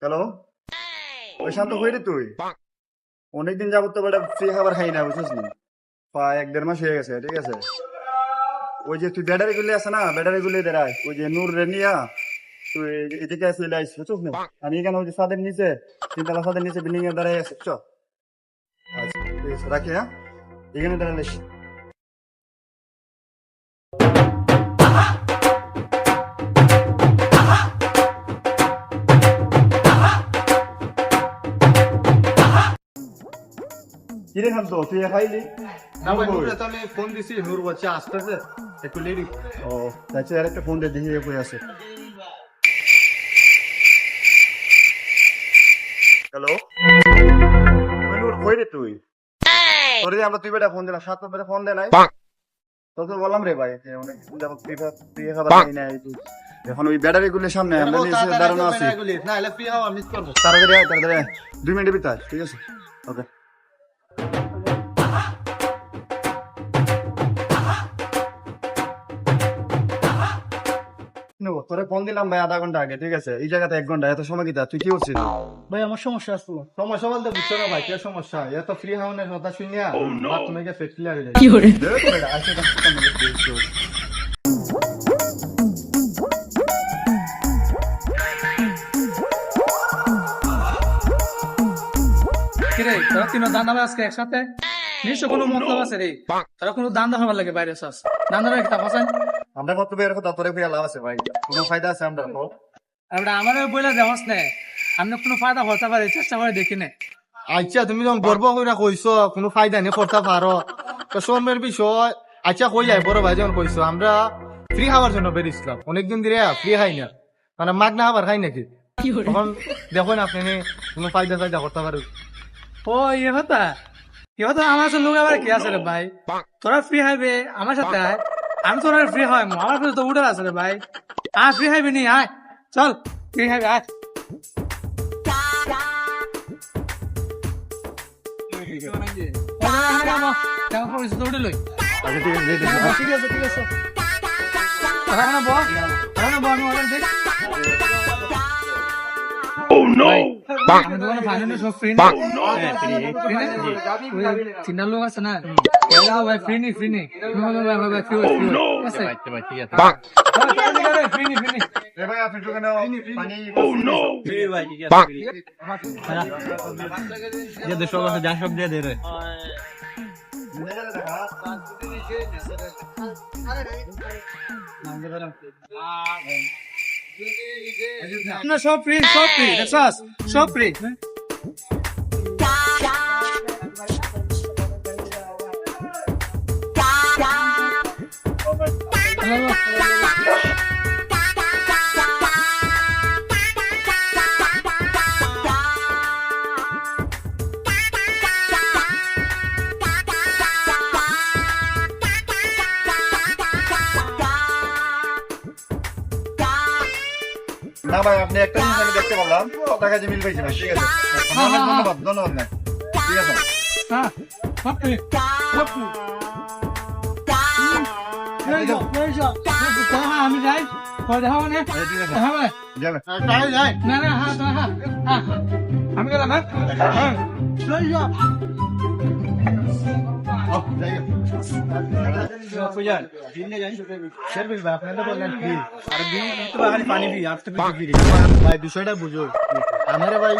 Hello ওই শান্ত হই রে তুই? অনেকদিন যাবত তো বেটা ফ্রি খাবার খাই না, বুঝছিস নি? প্রায় এক দেড় মাস হয়ে গেছে, ঠিক আছে? ওই যে তুই ব্যাটারি গুলি আছে না ব্যাটারি গুলি দেরাই ওই যে নূর রে নিয়া, তুই এদিকে চলে আইস বুঝছিস না? আমি এখানে ওই যে ছাদের নিচে, তিনতলা ছাদের নিচে বিল্ডিং এর দাঁড়াই আছে, চ। রাখি হ্যাঁ? এখানে দাঁড়ালিস কিরে শান্ত তুই খাইলি না ভাই নুরে ফোন দিছি নূর বলছে আসতেছে একটু লেডি। ও আর একটা ফোন দিয়ে দেখি কই আছে। হ্যালো মনুর কই রে তুই? তোরে যে আমরা তুই বেটা ফোন দিলাম সাত বেটা ফোন দে নাই। তো তো বললাম রে ভাই যে অনেক দেখো তুই তুই খাবার খাই না এখন ওই ব্যাটারি গুলো সামনে দাঁড়ানো আছি। না এলে ফ্রি হওয়া মিস করব। তাড়াতাড়ি আয় তাড়াতাড়ি দুই মিনিট ভিতর আয়, ঠিক আছে? ওকে তোরে ফোন দিলাম ভাই আধা ঘণ্টা আগে ঠিক আছে? এই জায়গাতে এক ঘণ্টা এত সময় কি তুই কি করছিস? ভাই আমার সমস্যা আসলো সমস্যা বলতে বুঝছ না ভাই কে সমস্যা? এত ফ্রি হাউনের কথা শুনিয়া তুমি কে ফেট ক্লিয়ার হয়ে যায়। কি? কিরে? তোরা তিন দান দাবা আজকে একসাথে? নিশ্চয় কোনো মতলব আছে রে। তোরা কোনো লাগে বাইরে ফসান আমরা কত বের কথা তোরে ফিরে লাভ আছে ভাই। কোনো ফায়দা আছে আমরা? আমরা আমার বইলা দেওয়াস নে। আমি কোনো ফায়দা হতে পারি চেষ্টা করে দেখি নে। আচ্ছা তুমি যখন গর্ব করে কইছো কোনো ফায়দা নেই করতে পারো। তো সোমের বিষয় আচ্ছা কই যায় বড় ভাই যখন কইছো আমরা ফ্রি খাওয়ার জন্য বেরিয়েছিলাম। অনেকদিন ধরে ফ্রি খাই না। মানে মাগনা খাবার খাই নাকি? তখন দেখো না আপনি কোনো ফায়দা ফায়দা করতে পারো। ও ইয়ে কথা ইয়ে কথা আমার সাথে লোক আবার কি আছে রে ভাই? তোরা ফ্রি হাইবে আমার সাথে আয়। আমি তোরা ফ্রি হয় আমার কাছে তো উঠার আছে রে ভাই। আয় ফ্রি হাইবে নি আয়। চল ফ্রি হাইবে আয়। উঠে ঠিক আছে। ঠিক আছে। আছে এখানে বল আমি দোকানে ফাইনালি সব ফ্রি না তিনটা লোক আছে না এগুলো ভাই ফ্রি নি ফ্রি নি তুমি বলো ভাই ভাই ফ্রি ঠিক আছে ফ্রি নি ফ্রি নি এ ভাই আপনি একটু কেন পানি না সব ফ্রি সব ফ্রি দেখছাস সব ফ্রি না ভাই আপনি একটা জিনিস আমি দেখতে পারলাম। টাকা যে মিল পাইছে ভাই ঠিক আছে? অনেক ধন্যবাদ ধন্যবাদ ভাই। ঠিক আছে? হ্যাঁ সব ফ্রি আমি যাই। পরে দেখা মানে ভাই বিষয়টা বুঝো আমারে ভাই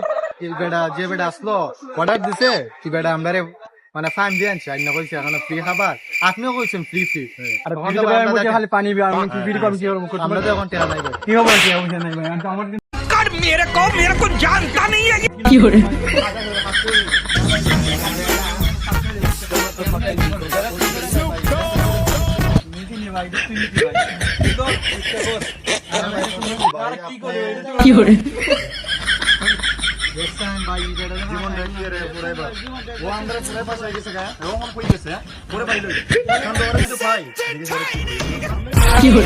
বেটা যে বেটা আসলো অর্ডার দিছে কি বেটা আমারে মানে ফাইন দিয়ে আনছে আইনা কইছে এখন ফ্রি খাবার আপনিও কইছেন ফ্রি ফ্রি আর খালি পানি বি আমি কি ভিড় কম কি করব আমরা তো এখন টেরা নাই ভাই কি হবে কি হবে নাই ভাই আমার দিন দেখছেন ভাই এই বেটা জীবন দেখি রে পুরাই বার ও আমরা পুরাই করে? কি গা